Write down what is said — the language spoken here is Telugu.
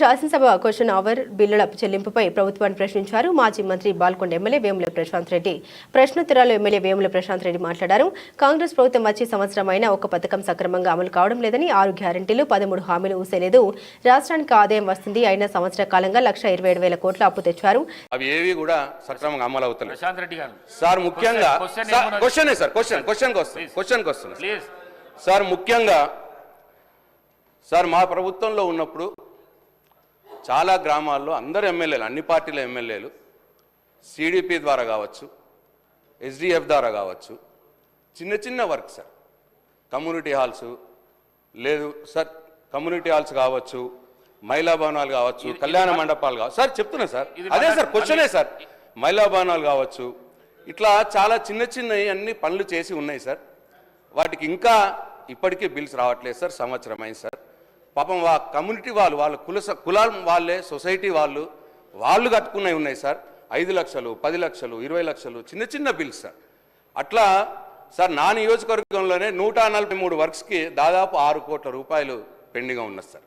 శాసనసభ క్వశ్చన్ అవర్ బిల్లుల చెల్లింపుపై ప్రభుత్వాన్ని ప్రశ్నించారు మాజీ మంత్రి Balkonda M L A Vemula Prashanth Reddy. ప్రశ్నోత్తరాలు M L A Vemula Prashanth Reddy మాట్లాడారు. కాంగ్రెస్ ప్రభుత్వం వచ్చి సంవత్సరం అయినా ఒక పథకం సక్రమంగా అమలు కావడం లేదని ఆరు గ్యారంటీలు పదమూడు హామీలు ఊసేలేదు రాష్ట్రానికి ఆదాయం వస్తుంది అయినా సంవత్సర కాలంగా లక్ష ఇరవై ఏడు వేల కోట్ల అప్పు తెచ్చారు. అవి ఏవి కూడా సక్రమంగా అమలు అవుతలేదు ప్రశాంత్ రెడ్డి గారు. సార్ ముఖ్యంగా? క్వశ్చనే క్వశ్చన్ వస్తుంది సార్ ముఖ్యంగా సార్ మా ప్రభుత్వంలో ఉన్నప్పుడు చాలా గ్రామాల్లో అందరు ఎమ్మెల్యేలు అన్ని పార్టీల ఎమ్మెల్యేలు సిడిపి ద్వారా కావచ్చు ఎస్డిఎఫ్ ద్వారా కావచ్చు చిన్న చిన్న వర్క్ సార్. కమ్యూనిటీ హాల్స్ లేదు సార్ కమ్యూనిటీ హాల్స్ కావచ్చు మహిళా భవనాలు కావచ్చు కళ్యాణ మండపాలు కావచ్చు. సార్ చెప్తున్నా సార్. అదే సార్ క్వశ్చనే సార్. మహిళా భవనాలు కావచ్చు ఇట్లా చాలా చిన్న చిన్నవి అన్ని పనులు చేసి ఉన్నాయి సార్. వాటికి ఇంకా ఇప్పటికీ బిల్స్ రావట్లేదు సార్ సంవత్సరం అయింది సార్. పాపం వా కమ్యూనిటీ వాళ్ళు వాళ్ళ కుల కులాల వాళ్ళే సొసైటీ వాళ్ళు వాళ్ళు కట్టుకున్నవి ఉన్నాయి సార్. ఐదు లక్షలు పది లక్షలు ఇరవై లక్షలు చిన్న చిన్న బిల్స్ సార్. అట్లా సార్ నా నియోజకవర్గంలోనే నూట నలభై మూడు వర్క్స్కి దాదాపు ఆరు కోట్ల రూపాయలు పెండింగ్గా ఉన్నది సార్.